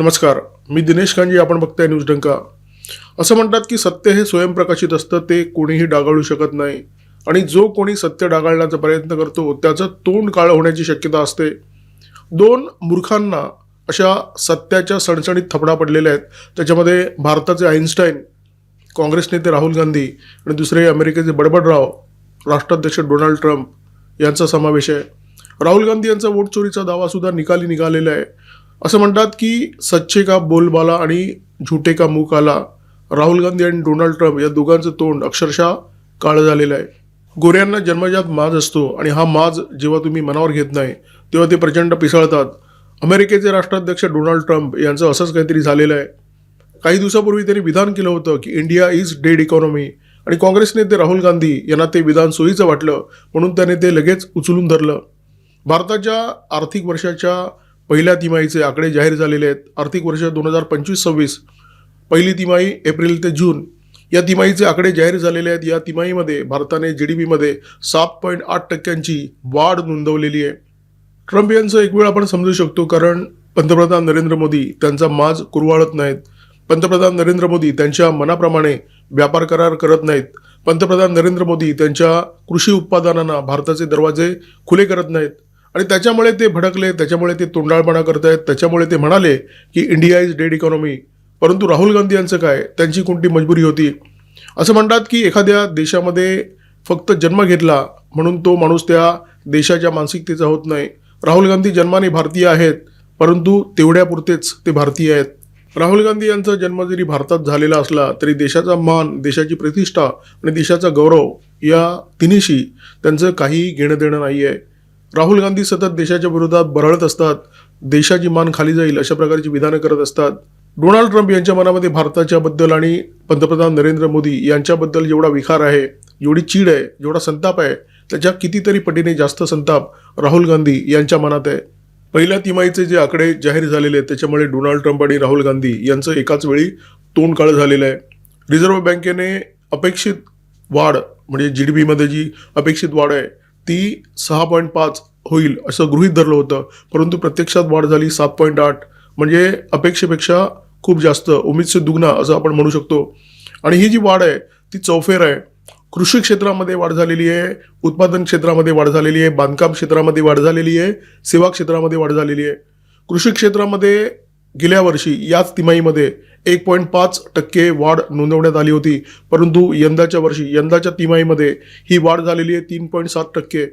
नमस्कार मी दिनेश कांजी आपण बघताय न्यूज डंका. असं म्हणतात की सत्य हे स्वयंप्रकाशित असतं ते कोणीही डागाळू शकत नाही. आणि जो कोणी सत्य डागाळण्याचा प्रयत्न करतो त्याचं तोंड काळं होण्याची शक्यता असते. दोन मूर्खांना अशा सत्याच्या सणसणीत थपडा पडलेल्या आहेत. त्याच्यामध्ये भारताचे आईन्स्टाईन काँग्रेस नेते राहुल गांधी आणि दुसरे अमेरिकेचे बडबडराव राष्ट्राध्यक्ष डोनाल्ड ट्रम्प यांचा समावेश आहे. राहुल गांधी यांचा वोट चोरीचा दावासुद्धा निकाली निघालेला आहे. असं म्हणतात की सच्चे का बोलबाला आणि झुटे का मुख आला राहुल गांधी आणि डोनाल्ड ट्रम्प या दोघांचं तोंड अक्षरशः काळं झालेलं आहे. गोऱ्यांना जन्मजात माज असतो आणि हा माज जेव्हा तुम्ही मनावर घेत नाही तेव्हा ते प्रचंड पिसळतात. अमेरिकेचे राष्ट्राध्यक्ष डोनाल्ड ट्रम्प यांचं असंच काहीतरी झालेलं आहे. काही दिवसापूर्वी त्यांनी विधान केलं होतं की इंडिया इज डेड इकॉनॉमी आणि काँग्रेस नेते राहुल गांधी यांना ते विधान सोयीचं वाटलं म्हणून त्याने ते लगेच उचलून धरलं. भारताच्या आर्थिक वर्षाच्या पहिल्या तिमाहीचे आकडे जाहीर झालेले आहेत. आर्थिक वर्ष दोन हजार पंचवीस सव्वीस पहिली तिमाही एप्रिल ते जून. या तिमाहीचे आकडे जाहीर झालेले आहेत. या तिमाहीमध्ये भारताने जी डी पीमध्ये सात पॉईंट आठ टक्क्यांची वाढ नोंदवलेली आहे. ट्रम्प यांचं एक वेळ आपण समजू शकतो कारण पंतप्रधान नरेंद्र मोदी त्यांचा माज कुरवाळत नाहीत. पंतप्रधान नरेंद्र मोदी त्यांच्या मनाप्रमाणे व्यापार करार करत नाहीत. पंतप्रधान नरेंद्र मोदी त्यांच्या कृषी उत्पादनांना भारताचे दरवाजे खुले करत नाहीत. आणि त्याच्यामुळे ते भडकले त्याच्यामुळे ते तोंडाळपणा करत आहेत त्याच्यामुळे ते म्हणाले की इंडिया इज डेड इकॉनॉमी परंतु राहुल गांधी यांचं काय? त्यांची कोणती मजबुरी होती? असं म्हणतात की एखाद्या देशामध्ये फक्त जन्म घेतला म्हणून तो माणूस त्या देशाच्या मानसिकतेचा होत नाही. राहुल गांधी जन्माने भारतीय आहेत परंतु तेवढ्यापुरतेच ते भारतीय आहेत. राहुल गांधी यांचा जन्म जरी भारतात झालेला असला तरी देशाचा मान देशाची प्रतिष्ठा आणि देशाचा गौरव या तिन्हीशी त्यांचं काहीही घेणं देणं नाही आहे राहुल गांधी सतत देशाच्या विरोधात बरळत असतात. देशाची मान खाली जाईल अशा प्रकारची विधानं करत असतात. डोनाल्ड ट्रम्प यांच्या मनामध्ये भारताच्या बद्दल आणि पंतप्रधान नरेंद्र मोदी यांच्याबद्दल जेवढा विकार आहे जेवढी चीड आहे जेवढा संताप आहे त्याच्या कितीतरी पटीने जास्त संताप राहुल गांधी यांच्या मनात आहे. पहिल्या तिमाहीचे जे आकडे जाहीर झालेले आहेत त्याच्यामुळे डोनाल्ड ट्रम्प आणि राहुल गांधी यांचं एकाच वेळी तोंड काळं झालेलं आहे. रिझर्व्ह बँकेने अपेक्षित वाढ म्हणजे जी डी पीमध्ये जी अपेक्षित वाढ आहे ती सहा पॉईंट पाच होईल असं गृहीत धरलं होतं. परंतु प्रत्यक्षात वाढ झाली सात पॉईंट आठ. म्हणजे अपेक्षेपेक्षा खूप जास्त. उमेदचे दुग्ना असं आपण म्हणू शकतो. आणि ही जी वाढ आहे ती चौफेर आहे. कृषी क्षेत्रामध्ये वाढ झालेली आहे उत्पादन क्षेत्रामध्ये वाढ झालेली आहे बांधकाम क्षेत्रामध्ये वाढ झालेली आहे सेवा क्षेत्रामध्ये वाढ झालेली आहे. कृषी क्षेत्रामध्ये गेल्या वर्षी याच तिमाहीमध्ये एक पॉईंट पाच टक्के वाढ नोंदवण्यात आली होती. परंतु यंदाच्या वर्षी यंदाच्या तिमाहीमध्ये ही वाढ झालेली आहे तीन पॉईंट सात टक्के.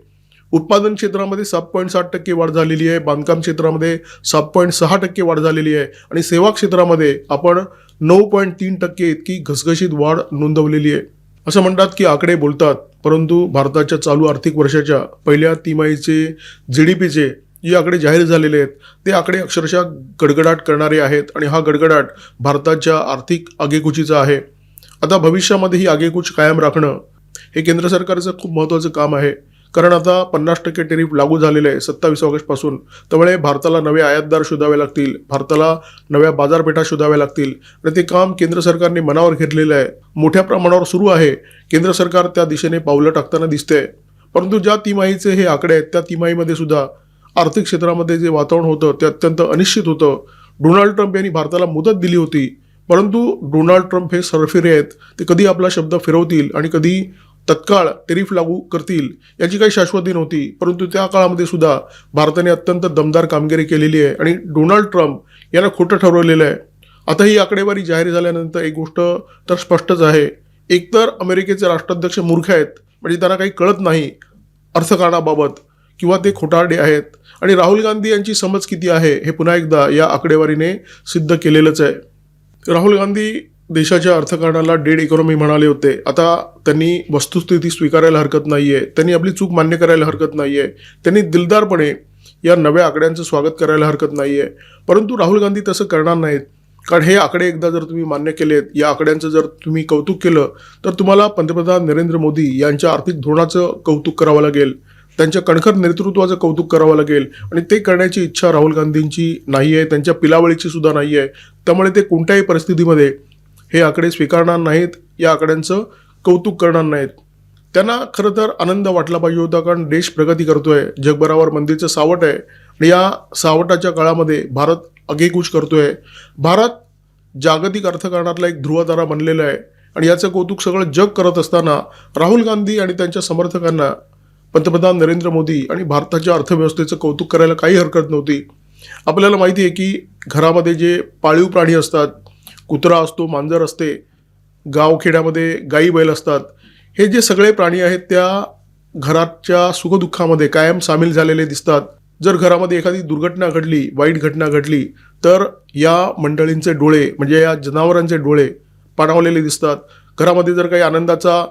उत्पादन क्षेत्रामध्ये सात पॉईंट सात टक्के वाढ झालेली आहे. बांधकाम क्षेत्रामध्ये सात पॉईंट सहा टक्के वाढ झालेली आहे. आणि सेवा क्षेत्रामध्ये आपण नऊ पॉईंट तीन टक्के इतकी घसघशीत वाढ नोंदवलेली आहे. असं म्हणतात की आकडे बोलतात परंतु भारताच्या चालू आर्थिक वर्षाच्या पहिल्या तिमाहीचे जी डी पीचे जे आकडे जाहीर झालेले आहेत ते आकडे अक्षरशः गडगडाट करणारे आहेत आणि हा गडगडाट भारताच्या आर्थिक आगेकुचीचा आहे. आता भविष्यामध्ये ही आगेकूच कायम राखणं हे केंद्र सरकारचं खूप महत्त्वाचं काम आहे. कारण आता पन्नास टक्के टेरिफ लागू झालेलं आहे सत्तावीस ऑगस्टपासून. त्यामुळे भारताला नवे आयातदार शोधावे लागतील भारताला नव्या बाजारपेठा शोधाव्या लागतील आणि ते काम केंद्र सरकारने मनावर घेतलेलं आहे. मोठ्या प्रमाणावर सुरू आहे. केंद्र सरकार त्या दिशेने पावलं टाकताना दिसते परंतु ज्या तिमाहीचे हे आकडे आहेत त्या तिमाहीमध्ये सुद्धा आर्थिक क्षेत्रामध्ये जे वातावरण होतं ते अत्यंत अनिश्चित होतं. डोनाल्ड ट्रम्प यांनी भारताला मुदत दिली होती. परंतु डोनाल्ड ट्रम्प हे सरफिरे आहेत ते कधी आपला शब्द फिरवतील आणि कधी तत्काळ टेरिफ लागू करतील याची काही शाश्वती नव्हती. परंतु त्या काळामध्ये सुद्धा भारताने अत्यंत दमदार कामगिरी केलेली आहे आणि डोनाल्ड ट्रम्प यांना खोटं ठरवलेलं आहे. आता ही आकडेवारी जाहीर झाल्यानंतर एक गोष्ट तर स्पष्टच आहे. एकतर अमेरिकेचे राष्ट्राध्यक्ष मूर्ख आहेत म्हणजे त्यांना काही कळत नाही अर्थकारणाबाबत किंवा ते खोटारडे आहेत. आणि राहुल गांधी यांची समज किती आहे हे पुन्हा एकदा या आकडेवारीने सिद्ध केलेलंच आहे. राहुल गांधी देशाच्या अर्थकारणाला डेड इकॉनॉमी म्हणाले होते. आता त्यांनी वस्तुस्थिती स्वीकारायला हरकत नाही आहे त्यांनी आपली चूक मान्य करायला हरकत नाही आहे त्यांनी दिलदारपणे या नव्या आकड्यांचं स्वागत करायला हरकत नाही आहे परंतु राहुल गांधी तसं करणार नाहीत. कारण हे आकडे एकदा जर तुम्ही मान्य केलेत या आकड्यांचं जर तुम्ही कौतुक केलं तर तुम्हाला पंतप्रधान नरेंद्र मोदी यांच्या आर्थिक धोरणाचं कौतुक करावं लागेल. त्यांच्या कणखर नेतृत्वाचं कौतुक करावं लागेल. आणि ते करण्याची इच्छा राहुल गांधींची नाही आहे त्यांच्या पिलावळीची सुद्धा नाही आहे. त्यामुळे ते कोणत्याही परिस्थितीमध्ये हे आकडे स्वीकारणार नाहीत या आकड्यांचं कौतुक करणार नाहीत. त्यांना खरं तर आनंद वाटला पाहिजे होता कारण देश प्रगती करतोय जगभरावर मंदीचं सावट आहे. आणि या सावटाच्या काळामध्ये भारत आगेकूच करतोय. भारत जागतिक अर्थकारणातला एक ध्रुवतारा बनलेला आहे. आणि याचं कौतुक सगळं जग करत असताना राहुल गांधी आणि त्यांच्या समर्थकांना पंतप्रधान नरेंद्र मोदी आणि भारताच्या अर्थव्यवस्थेचं कौतुक करायला काही हरकत नव्हती. आपल्याला माहिती आहे की घरामध्ये जे पाळीव प्राणी असतात कुत्रा असतो मांजर असते गावखेड्यामध्ये गाई बैल असतात हे जे सगळे प्राणी आहेत त्या घराच्या सुखदुःखामध्ये कायम सामील झालेले दिसतात. जर घरामध्ये एखादी दुर्घटना घडली वाईट घटना घडली तर या मंडळींचे डोळे म्हणजे या जनावरांचे डोळे पाणावलेले दिसतात. घरामध्ये जर काही आनंदाचा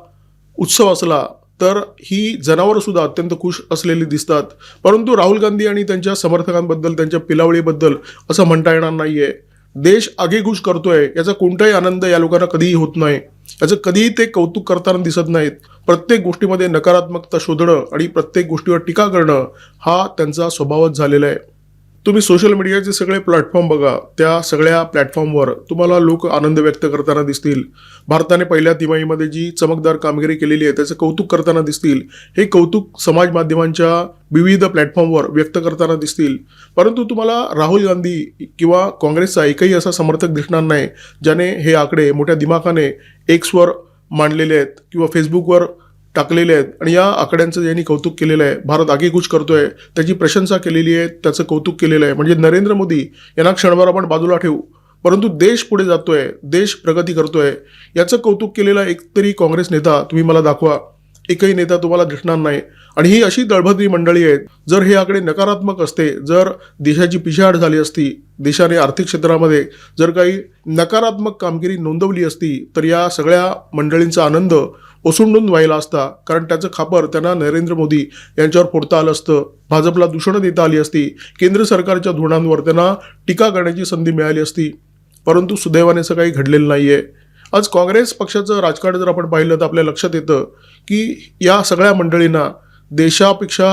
उत्सव असला तर ही जनावरं सुद्धा अत्यंत खुश असलेली दिसतात. परंतु राहुल गांधी आणि त्यांच्या समर्थकांबद्दल त्यांच्या पिलावळीबद्दल असं म्हणता येणार नाहीये. देश आगेकूच करतोय याचा कोणताही आनंद या लोकांना कधीही होत नाही. याचं कधीही ते कौतुक करताना दिसत नाहीत. प्रत्येक गोष्टीमध्ये नकारात्मकता शोधणं आणि प्रत्येक गोष्टीवर टीका करणं हा त्यांचा स्वभावच झालेला आहे. तुम्ही सोशल मीडियाचे सगळे प्लॅटफॉर्म बघा. त्या सगळ्या प्लॅटफॉर्मवर तुम्हाला लोक आनंद व्यक्त करताना दिसतील. भारताने पहिल्या तिमाहीमध्ये जी चमकदार कामगिरी केलेली आहे त्याचं कौतुक करताना दिसतील. हे कौतुक समाज माध्यमांच्या विविध प्लॅटफॉर्मवर व्यक्त करताना दिसतील. परंतु तुम्हाला राहुल गांधी किंवा काँग्रेसचा एकही असा समर्थक दिसणार नाही ज्याने हे आकडे मोठ्या दिमाखाने एक्सवर मांडलेले आहेत किंवा फेसबुकवर टाकलेले आहेत. आणि या आकड्यांचं ज्यांनी कौतुक केलेलं आहे भारत आगेकूच करतोय त्याची प्रशंसा केलेली आहे त्याचं कौतुक केलेलं आहे. म्हणजे नरेंद्र मोदी यांना क्षणभर आपण बाजूला ठेवू परंतु देश पुढे जातोय देश प्रगती करतोय याचं कौतुक केलेला एकतरी काँग्रेस नेता तुम्ही मला दाखवा. एकही नेता तुम्हाला दिसणार नाही. आणि ही अशी दळभद्री मंडळी आहेत जर हे आकडे नकारात्मक असते जर देशाची पिछाड झाली असती देशाने आर्थिक क्षेत्रामध्ये जर काही नकारात्मक कामगिरी नोंदवली असती तर या सगळ्या मंडळींचा आनंद ओसंडून व्हायला असता. कारण त्याचं खापर त्यांना नरेंद्र मोदी यांच्यावर फोडता आलं असतं. भाजपला दूषणं देता आली असती. केंद्र सरकारच्या धोरणांवर त्यांना टीका करण्याची संधी मिळाली असती. परंतु सुदैवाने असं काही घडलेलं नाही आहे आज काँग्रेस पक्षाचं राजकारण जर आपण पाहिलं तर आपल्या लक्षात येतं की या सगळ्या मंडळींना देशापेक्षा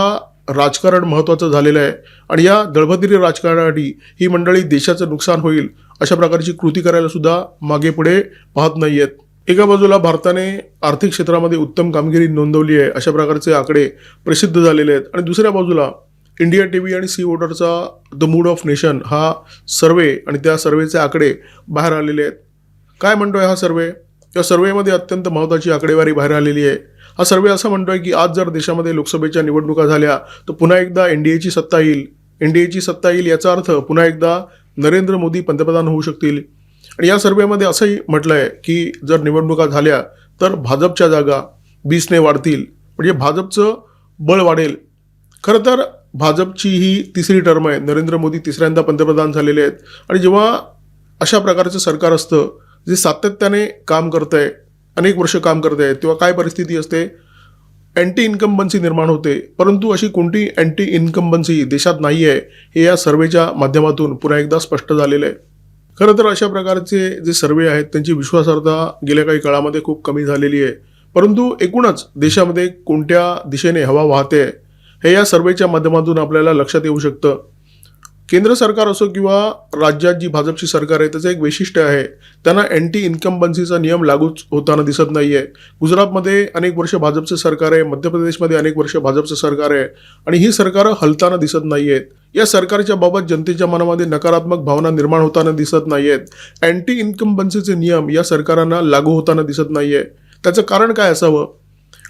राजकारण महत्त्वाचं झालेलं आहे. आणि या दळभद्री राजकारणासाठी ही मंडळी देशाचं नुकसान होईल अशा प्रकारची कृती करायला सुद्धा मागे पुढे पाहत नाही आहेत एका बाजूला भारताने आर्थिक क्षेत्रामध्ये उत्तम कामगिरी नोंदवली आहे अशा प्रकारचे आकडे प्रसिद्ध झालेले आहेत. आणि दुसऱ्या बाजूला इंडिया टी व्ही आणि सी वोटरचा द मूड ऑफ नेशन हा सर्वे आणि त्या सर्वेचे आकडे बाहेर आलेले आहेत. काय म्हणतोय हा सर्वे? या सर्वेमध्ये अत्यंत महत्त्वाची आकडेवारी बाहेर आलेली आहे. हा सर्वे असं म्हणतोय की आज जर देशामध्ये लोकसभेच्या निवडणुका झाल्या तर पुन्हा एकदा एन डी एची सत्ता येईल. एन डी एची सत्ता येईल याचा अर्थ पुन्हा एकदा नरेंद्र मोदी पंतप्रधान होऊ शकतील. आणि या सर्वेमध्ये असंही म्हटलं आहे की जर निवडणुका झाल्या तर भाजपच्या जागा बीसने वाढतील. म्हणजे भाजपचं बळ वाढेल. खरं तर भाजपची ही तिसरी टर्म आहे. नरेंद्र मोदी तिसऱ्यांदा पंतप्रधान झालेले आहेत. आणि जेव्हा अशा प्रकारचं सरकार असतं जे सातत्याने काम करत आहे अनेक वर्ष काम करत आहे तेव्हा काय परिस्थिती असते? अँटी इन्कम्बन्सी निर्माण होते. परंतु अशी कोणती अँटी इन्कम्बन्सी देशात नाही आहे हे या सर्वेच्या माध्यमातून पुन्हा एकदा स्पष्ट झालेलं आहे. खरं तर अशा प्रकारचे जे सर्वे आहेत त्यांची विश्वासार्हता गेल्या काही काळामध्ये खूप कमी झालेली आहे. परंतु एकूणच देशामध्ये कोणत्या दिशेने हवा वाहते आहे हे या सर्वेच्या माध्यमातून आपल्याला लक्षात येऊ शकतं. केंद्र सरकार असो किंवा राज्यात जी भाजपची सरकार आहे त्याचं एक वैशिष्ट्य आहे त्यांना अँटी इन्कम्बन्सीचा नियम लागूच होताना दिसत नाही आहे गुजरातमध्ये अनेक वर्ष भाजपचं सरकार आहे मध्य प्रदेशमध्ये अनेक वर्ष भाजपचं सरकार आहे आणि ही सरकारं हलताना दिसत नाही आहेत या सरकारच्या बाबत जनतेच्या मनामध्ये नकारात्मक भावना निर्माण होताना दिसत नाही आहेत अँटी इन्कम्बन्सीचे नियम या सरकारांना लागू होताना दिसत नाही आहे त्याचं कारण काय असावं?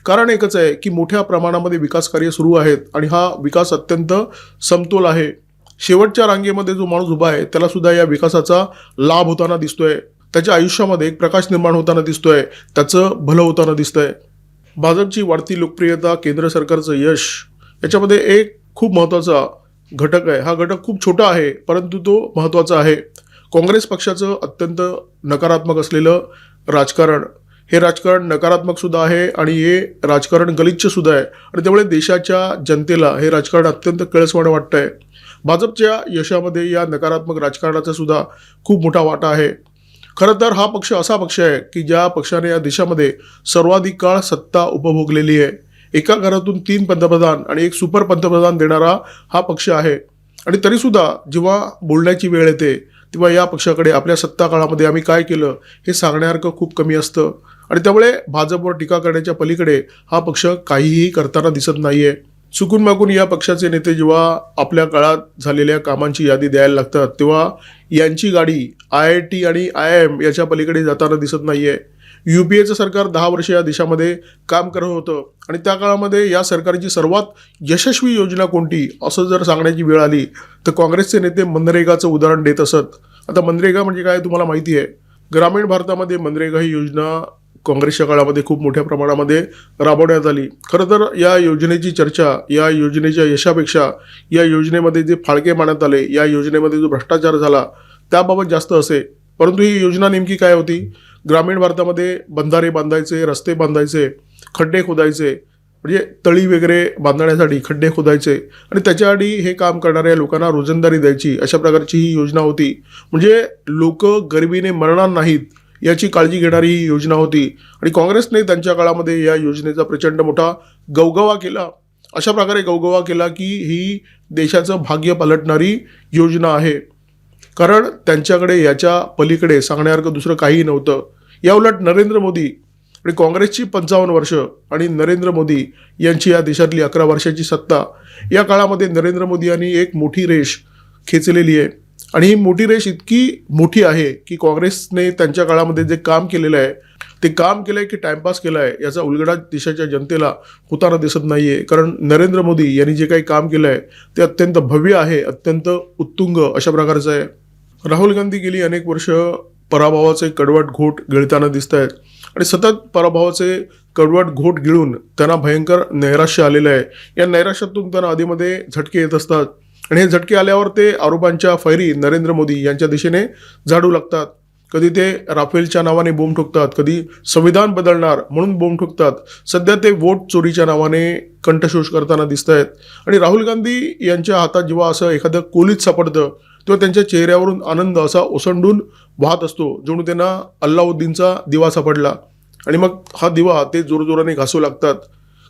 कारण एकच आहे की मोठ्या प्रमाणामध्ये विकास कार्य सुरू आहेत आणि हा विकास अत्यंत समतोल आहे. शेवटच्या रांगेमध्ये जो माणूस उभा आहे त्याला सुद्धा या विकासाचा लाभ होताना दिसतोय. त्याच्या आयुष्यामध्ये एक प्रकाश निर्माण होताना दिसतोय. त्याचं भलं होताना दिसतंय. भाजपची वाढती लोकप्रियता केंद्र सरकारचं यश याच्यामध्ये एक खूप महत्त्वाचा घटक आहे. हा घटक खूप छोटा आहे परंतु तो महत्त्वाचा आहे. काँग्रेस पक्षाचं अत्यंत नकारात्मक असलेलं राजकारण. हे राजकारण नकारात्मक सुद्धा आहे आणि हे राजकारण गलिच्छ सुद्धा आहे. आणि त्यामुळे देशाच्या जनतेला हे राजकारण अत्यंत कळसवाणं वाटतं आहे भाजपच्या यशामध्ये या नकारात्मक राजकारणाचा सुद्धा खूप मोठा वाटा आहे. खरं तर हा पक्ष असा पक्ष आहे की ज्या पक्षाने या देशामध्ये सर्वाधिक काळ सत्ता उपभोगलेली आहे. एका घरातून तीन पंतप्रधान आणि एक सुपर पंतप्रधान देणारा हा पक्ष आहे. आणि तरीसुद्धा जेव्हा बोलण्याची वेळ येते तेव्हा या पक्षाकडे आपल्या सत्ता काळामध्ये आम्ही काय केलं हे सांगण्यासारखं खूप कमी असतं. आणि त्यामुळे भाजपवर टीका करण्याच्या पलीकडे हा पक्ष काहीही करताना दिसत नाही आहे चुकून मागून या पक्षाचे नेते जेव्हा आपल्या काळात झालेल्या कामांची यादी द्यायला लागतात तेव्हा यांची गाडी आय आय टी आणि आय आय एम याच्या पलीकडे जाताना दिसत नाही आहे यू पी एचं सरकार दहा वर्ष या देशामध्ये काम करत होतं आणि त्या काळामध्ये या सरकारची सर्वात यशस्वी योजना कोणती असं जर सांगण्याची वेळ आली तर काँग्रेसचे नेते मनरेगाचं उदाहरण देत असत. आता मनरेगा म्हणजे काय तुम्हाला माहिती आहे. ग्रामीण भारतामध्ये मनरेगा ही योजना काँग्रेसच्या काळामध्ये खूप मोठ्या प्रमाणामध्ये राबवण्यात आली. खरं तर या योजनेची चर्चा या योजनेच्या यशापेक्षा या योजनेमध्ये जे फाळके मानण्यात आले या योजनेमध्ये जो भ्रष्टाचार झाला त्याबाबत जास्त असे. परंतु ही योजना नेमकी काय होती? ग्रामीण भारतामध्ये बंधारे बांधायचे रस्ते बांधायचे खड्डे खोदायचे म्हणजे तळी वगैरे बांधण्यासाठी खड्डे खोदायचे आणि त्याच्याआधी हे काम करणाऱ्या लोकांना रोजंदारी द्यायची अशा प्रकारची ही योजना होती. म्हणजे लोक गरिबीने मरणार नाहीत याची काळजी घेणारी ही योजना होती. आणि काँग्रेसने त्यांच्या काळामध्ये या योजनेचा प्रचंड मोठा गवगवा केला. अशा प्रकारे गवगवा केला की ही देशाचं भाग्य पलटणारी योजना आहे. कारण त्यांच्याकडे याच्या पलीकडे सांगण्यासारखं दुसरं काहीही नव्हतं. याउलट नरेंद्र मोदी आणि काँग्रेसची पंचावन्न वर्ष आणि नरेंद्र मोदी यांची या देशातली अकरा वर्षाची सत्ता. या काळामध्ये नरेंद्र मोदी यांनी एक मोठी रेष खेचलेली आहे. आणि ही मोठी रेष इतकी मोठी आहे की काँग्रेसने त्यांच्या काळामध्ये जे काम केलेलं आहे ते काम केलं आहे की टाइमपास केला आहे याचा उलगडा देशाच्या जनतेला होताना दिसत नाही आहे कारण नरेंद्र मोदी यांनी जे काही काम केलं आहे ते अत्यंत भव्य आहे अत्यंत उत्तुंग अशा प्रकारचं आहे. राहुल गांधी गेली अनेक वर्ष पराभवाचे कडवट घोट गिळताना दिसत आहेत आणि सतत पराभवाचे कडवट घोट गिळून त्यांना भयंकर नैराश्य आलेलं आहे. या नैराश्यातून त्यांना आधीमध्ये झटके येत असतात. आणि हे झटके आल्यावर ते आरोपांच्या फैरी नरेंद्र मोदी यांच्या दिशेने झाडू लागतात. कधी ते राफेलच्या नावाने बोंब ठोकतात कधी संविधान बदलणार म्हणून बोंब ठोकतात. सध्या ते वोट चोरीच्या नावाने कंठशोष करताना दिसत आहेत आणि राहुल गांधी यांच्या हातात जेव्हा असं एखादं कोलीत सापडतं तेव्हा त्यांच्या चेहऱ्यावरून आनंद असा ओसंडून वाहत असतो जणू त्यांना अल्लाउद्दीनचा दिवा सापडला. आणि मग हा दिवा ते जोरजोराने घासू लागतात.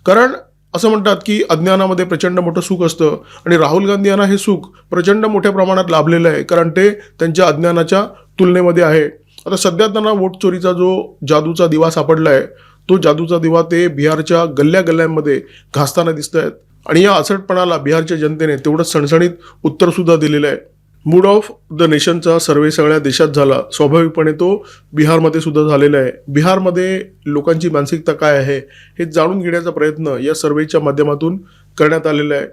कारण असं म्हणतात की अज्ञानामध्ये प्रचंड मोठं सुख असतं. आणि राहुल गांधी यांना हे सुख प्रचंड मोठ्या प्रमाणात लाभलेलं आहे कारण ते त्यांच्या अज्ञानाच्या तुलनेमध्ये आहे. आता सध्या त्यांना वोट चोरीचा जो जादूचा दिवा सापडला आहे तो जादूचा दिवा ते बिहारच्या गल्ल्या गल्ल्यांमध्ये घासताना दिसत आहेत आणि या असटपणाला बिहारच्या जनतेने तेवढंच सणसणीत उत्तरसुद्धा दिलेलं आहे. मूड ऑफ द नेशनचा सर्वे सगळ्या देशात झाला. स्वाभाविकपणे तो बिहारमध्ये सुद्धा झालेला आहे. बिहारमध्ये लोकांची मानसिकता काय आहे हे जाणून घेण्याचा प्रयत्न या सर्वेच्या माध्यमातून करण्यात आलेला आहे.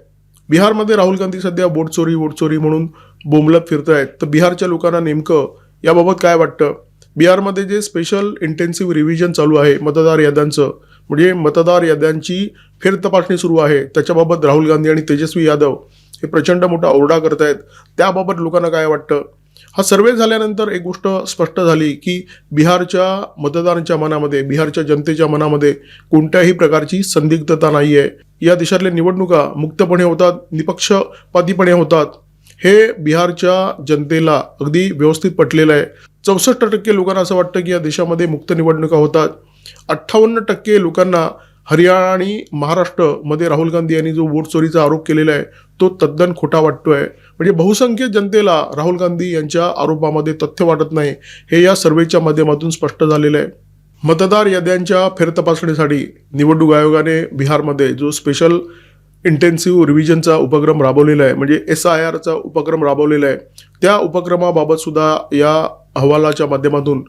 बिहारमध्ये राहुल गांधी सध्या बोट चोरी चोरी म्हणून बोंबलत फिरत आहेत तर बिहारच्या लोकांना नेमकं याबाबत काय वाटतं? बिहारमध्ये जे स्पेशल इंटेन्सिव्ह रिव्हिजन चालू आहे मतदार याद्यांचं म्हणजे मतदार याद्यांची फेरतपासणी सुरू आहे. त्याच्याबाबत राहुल गांधी आणि तेजस्वी यादव हे प्रचंड मोठा ओरडा करत आहेत त्याबाबत लोकांना काय वाटतं? हा सर्वे झाल्यानंतर एक गोष्ट स्पष्ट झाली की बिहारच्या मतदारांच्या मनामध्ये बिहारच्या जनतेच्या मनामध्ये कोणत्याही प्रकारची संदिग्धता नाही आहे या देशातल्या निवडणुका मुक्तपणे होतात निपक्षपातीपणे होतात. हे बिहारच्या जनतेला अगदी व्यवस्थित पटलेलं आहे. चौसष्ट टक्के लोकांना असं वाटतं की या देशामध्ये मुक्त निवडणुका होतात. अठ्ठावन्न टक्के लोकांना हरियाणा आणि महाराष्ट्रमध्ये राहुल गांधी यांनी जो वोट चोरीचा आरोप केलेला आहे तो तद्दन खोटा वाटतोय. म्हणजे बहुसंख्य जनतेला राहुल गांधी यांच्या आरोपामध्ये तथ्य वाटत नाही हे या सर्वेच्या माध्यमातून स्पष्ट झालेलं आहे. मतदार याद्यांच्या फेरतपासणीसाठी निवडणूक आयोगाने बिहारमध्ये जो स्पेशल इंटेन्सिव्ह रिव्हिजनचा उपक्रम राबवलेला आहे म्हणजे एस आय आरचा उपक्रम राबवलेला आहे त्या उपक्रमाबाबतसुद्धा या अहवालाच्या माध्यमातून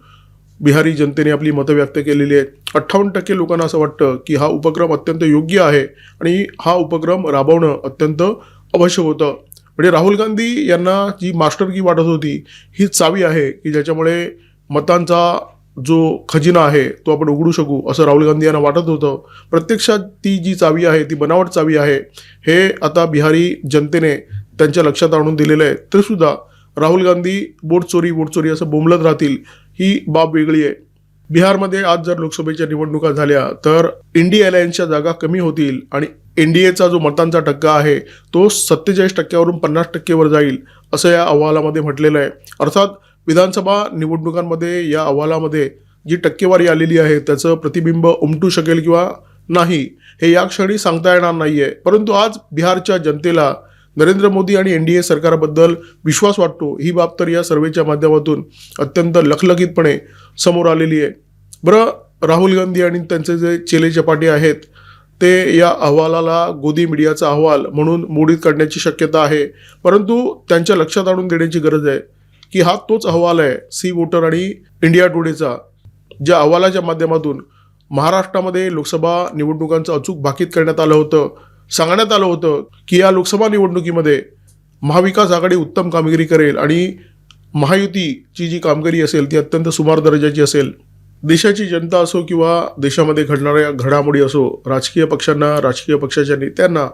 बिहारी जनतेने आपली मतं व्यक्त केलेली आहेत. अठ्ठावन्न टक्के लोकांना असं वाटतं की हा उपक्रम अत्यंत योग्य आहे आणि हा उपक्रम राबवणं अत्यंत आवश्यक होतं. म्हणजे राहुल गांधी यांना जी मास्टरकी वाटत होती ही चावी आहे की ज्याच्यामुळे मतांचा जो खजिना आहे तो आपण उघडू शकू असं राहुल गांधी यांना वाटत होतं. प्रत्यक्षात ती जी चावी आहे ती बनावट चावी आहे हे आता बिहारी जनतेने त्यांच्या लक्षात आणून दिलेलं आहे. तरीसुद्धा राहुल गांधी बोट चोरी बोट चोरी असं बोंबलत राहतील ही बाब वेगळी आहे. बिहारमध्ये आज जर लोकसभेच्या निवडणुका झाल्या तर इंडिया अलायन्सच्या जागा कमी होतील आणि एन डी एचा जो मतांचा टक्का आहे तो सत्तेचाळीस टक्क्यावरून पन्नास टक्केवर जाईल असं या अहवालामध्ये म्हटलेलं आहे. अर्थात विधानसभा निवडणुकांमध्ये या अहवालामध्ये जी टक्केवारी आलेली आहे त्याचं प्रतिबिंब उमटू शकेल किंवा नाही हे या क्षणी सांगता येणार नाही आहे परंतु आज बिहारच्या जनतेला नरेंद्र मोदी आणि एन डी ए सरकारबद्दल विश्वास वाटतो ही बाब तर या सर्वेच्या माध्यमातून अत्यंत लखलखीतपणे समोर आलेली आहे. बरं राहुल गांधी आणि त्यांचे जे चेले चपाटे आहेत ते या अहवालाला गोदी मीडियाचा अहवाल म्हणून मोडीत काढण्याची शक्यता आहे. परंतु त्यांच्या लक्षात आणून देण्याची गरज आहे की हा तोच अहवाल आहे सी वोटर आणि इंडिया टुडेचा ज्या अहवालाच्या माध्यमातून महाराष्ट्रामध्ये लोकसभा निवडणुकांचं अचूक भाकीत करण्यात आलं होतं. सांगण्यात आलं होतं की या लोकसभा निवडणुकीमध्ये महाविकास आघाडी उत्तम कामगिरी करेल आणि महायुतीची जी कामगिरी असेल ती अत्यंत सुमार दर्जाची असेल देशाची जनता असो किंवा देशामध्ये घडणाऱ्या घडामोडी असो राजकीय पक्षांना राजकीय पक्षाच्या नेत्यांना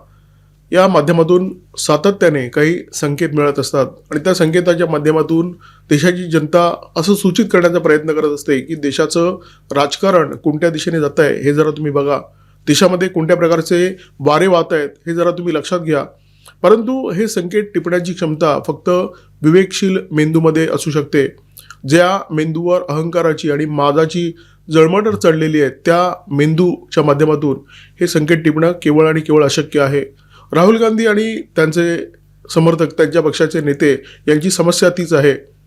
या माध्यमातून सातत्याने काही संकेत मिळत असतात. आणि त्या संकेताच्या माध्यमातून देशाची जनता असं सूचित करण्याचा प्रयत्न करत असते की देशाचं राजकारण कोणत्या दिशेने जात आहे हे जरा तुम्ही बघा. देशामध्ये कोणत्या प्रकारचे वारे वाहत आहेत हे जरा तुम्ही लक्षात घ्या. परंतु हे संकेत टिपण्याची क्षमता फक्त विवेकशील मेंदूमध्ये असू शकते. ज्या मेंदूवर अहंकाराची आणि माजाची जळमटर चढलेली आहे त्या मेंदूच्या माध्यमातून हे संकेत टिपणं केवळ आणि केवळ अशक्य आहे. राहुल गांधी आणि त्यांचे समर्थक त्यांच्या पक्षाचे नेते यांची समस्या तीच आहे.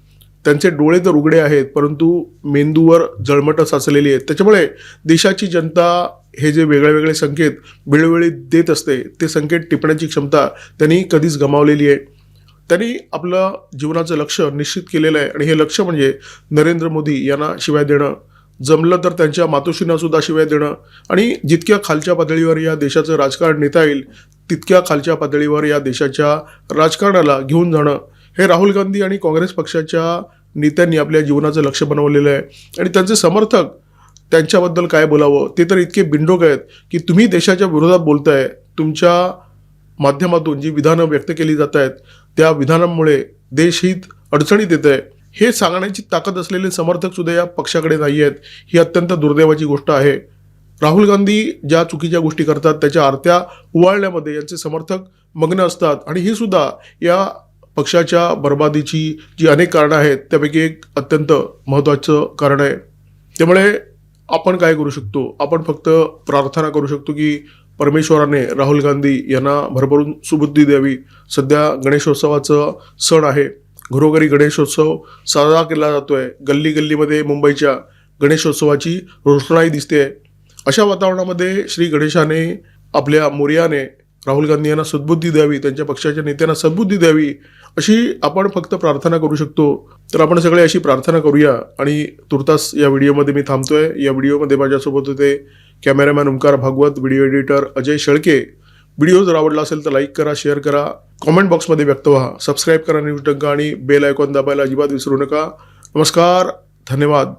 त्यांचे डोळे तर उघडे आहेत परंतु मेंदूवर जळमटं साचलेली आहेत. त्याच्यामुळे देशाची जनता हे जे वेगळे वेगळे संकेत वेळोवेळी देत असते ते संकेत टिपण्याची क्षमता त्यांनी कधीच गमावलेली आहे. त्यांनी आपलं जीवनाचं लक्ष निश्चित केलेलं आहे आणि हे लक्ष म्हणजे नरेंद्र मोदी यांना शिवाय देणं. जमलं तर त्यांच्या मातोश्रींना सुद्धा शिवाय देणं. आणि जितक्या खालच्या पातळीवर या देशाचं राजकारण नेता येईल तितक्या खालच्या पातळीवर या देशाच्या राजकारणाला घेऊन जाणं. हे राहुल गांधी आणि काँग्रेस पक्षाच्या नेत्यांनी आपल्या जीवनाचं लक्ष बनवलेलं आहे. आणि त्यांचे समर्थक त्यांच्याबद्दल काय बोलावं ते तर इतके बिंडोक आहेत की तुम्ही देशाच्या विरोधात बोलताय तुमच्या माध्यमातून जी विधानं व्यक्त केली जात आहेत त्या विधानांमुळे देशहित अडचणीत येत आहे हे सांगण्याची ताकद असलेले समर्थक सुद्धा या पक्षाकडे नाही आहेत. ही अत्यंत दुर्दैवाची गोष्ट आहे. राहुल गांधी ज्या चुकीच्या गोष्टी करतात त्याच्या आरत्या उवाळण्यामध्ये यांचे समर्थक मग्न असतात. आणि ही सुद्धा या पक्षाच्या बर्बादीची जी अनेक कारणं आहेत त्यापैकी एक अत्यंत महत्त्वाचं कारण आहे. त्यामुळे आपण काय करू शकतो? आपण फक्त प्रार्थना करू शकतो की परमेश्वराने राहुल गांधी यांना भरभरून सुबुद्धी द्यावी. सध्या गणेशोत्सवाचं सण आहे. घरोघरी गणेशोत्सव साजरा केला जातो आहे गल्ली गल्लीमध्ये मुंबईच्या गणेशोत्सवाची रोषणाई दिसते आहे अशा वातावरणामध्ये श्री गणेशाने आपल्या मोर्याने राहुल गांधी यांना सद्बुद्धी द्यावी त्यांच्या पक्षाच्या नेत्यांना सद्बुद्धी द्यावी अशी आपण फक्त प्रार्थना करू शकतो. तर आपण सगळे अशी प्रार्थना करूया आणि तुर्तास या व्हिडिओमध्ये मी थांबतोय. या व्हिडिओमध्ये माझ्यासोबत होते cameraman Omkar Bhagwat video editor Ajay Shelke. Video जर आवडला असेल तर लाईक करा शेअर करा कॉमेंट बॉक्समध्ये व्यक्त व्हा. सबस्क्राईब करा न्यूज टंका आणि बेल आयकॉन दाबायला अजिबात विसरू नका. नमस्कार धन्यवाद.